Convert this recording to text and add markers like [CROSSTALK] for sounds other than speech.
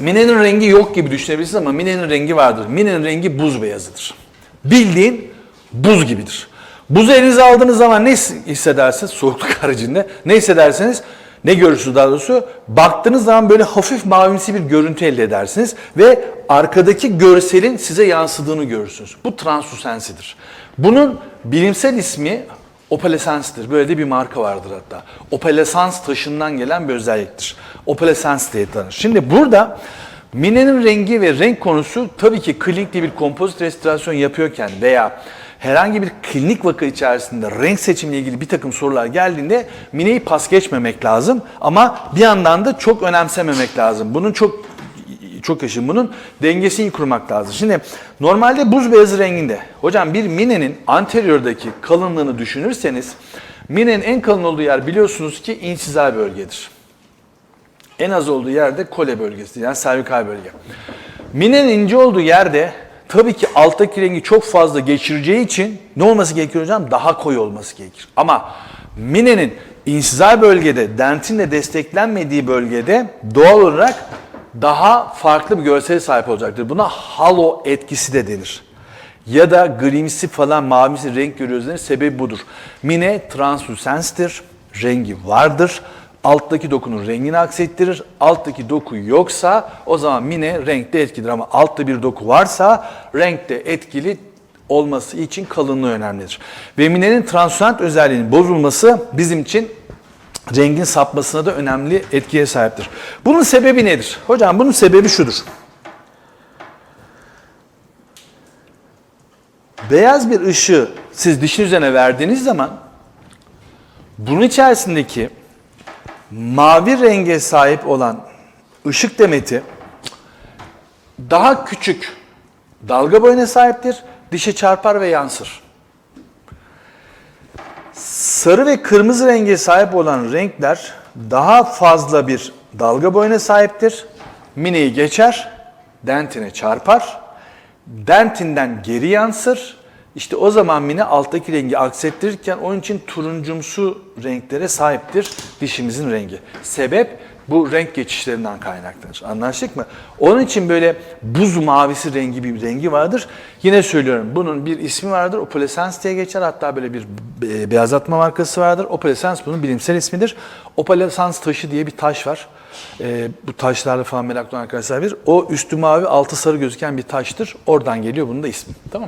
Mine'nin rengi yok gibi düşünebilirsiniz ama Mine'nin rengi vardır. Mine'nin rengi buz beyazıdır. Bildiğin buz gibidir. Buzu elinize aldığınız zaman ne hissedersiniz? Soğukluk [LAUGHS] haricinde. Ne hissedersiniz? Ne görürsünüz daha doğrusu? Baktığınız zaman böyle hafif mavimsi bir görüntü elde edersiniz ve arkadaki görselin size yansıdığını görürsünüz. Bu translucensidir. Bunun bilimsel ismi opalescens'tir. Böyle de bir marka vardır hatta. Opalescens taşından gelen bir özelliktir. Opalescens diye tanır. Şimdi burada minenin rengi ve renk konusu tabii ki klinikte bir kompozit restorasyon yapıyorken veya herhangi bir klinik vaka içerisinde renk seçimiyle ilgili bir takım sorular geldiğinde mineyi pas geçmemek lazım ama bir yandan da çok önemsememek lazım. Bunun çok çok yaşın bunun dengesini kurmak lazım. Şimdi normalde buz beyazı renginde. Hocam bir minenin anteriördeki kalınlığını düşünürseniz minenin en kalın olduğu yer biliyorsunuz ki insizal bölgedir. En az olduğu yerde kole bölgesi yani servikal bölge. Minenin ince olduğu yerde tabii ki alttaki rengi çok fazla geçireceği için ne olması gerekiyor hocam? Daha koyu olması gerekir. Ama minenin insizal bölgede, dentinle desteklenmediği bölgede doğal olarak daha farklı bir görsele sahip olacaktır. Buna halo etkisi de denir. Ya da grimsi falan mavisi renk görüyoruz denir. Sebebi budur. Mine translucenstir, rengi vardır. Alttaki dokunun rengini aksettirir. Alttaki doku yoksa o zaman mine renkte etkilidir. Ama altta bir doku varsa renkte etkili olması için kalınlığı önemlidir. Ve minenin translucent özelliğinin bozulması bizim için rengin sapmasına da önemli etkiye sahiptir. Bunun sebebi nedir? Hocam bunun sebebi şudur. Beyaz bir ışığı siz dişin üzerine verdiğiniz zaman bunun içerisindeki mavi renge sahip olan ışık demeti daha küçük dalga boyuna sahiptir. Dişe çarpar ve yansır. Sarı ve kırmızı renge sahip olan renkler daha fazla bir dalga boyuna sahiptir. Mineyi geçer, dentine çarpar. Dentinden geri yansır. İşte o zaman mine alttaki rengi aksettirirken onun için turuncumsu renklere sahiptir dişimizin rengi. Sebep bu renk geçişlerinden kaynaklanır. Anlaştık mı? Onun için böyle buz mavisi rengi bir rengi vardır. Yine söylüyorum bunun bir ismi vardır. Opalescens diye geçer. Hatta böyle bir be- beyazlatma markası vardır. Opalescens bunun bilimsel ismidir. Opalescens taşı diye bir taş var. Ee, bu taşlarla falan meraklı olan arkadaşlar bilir. O üstü mavi altı sarı gözüken bir taştır. Oradan geliyor bunun da ismi. Tamam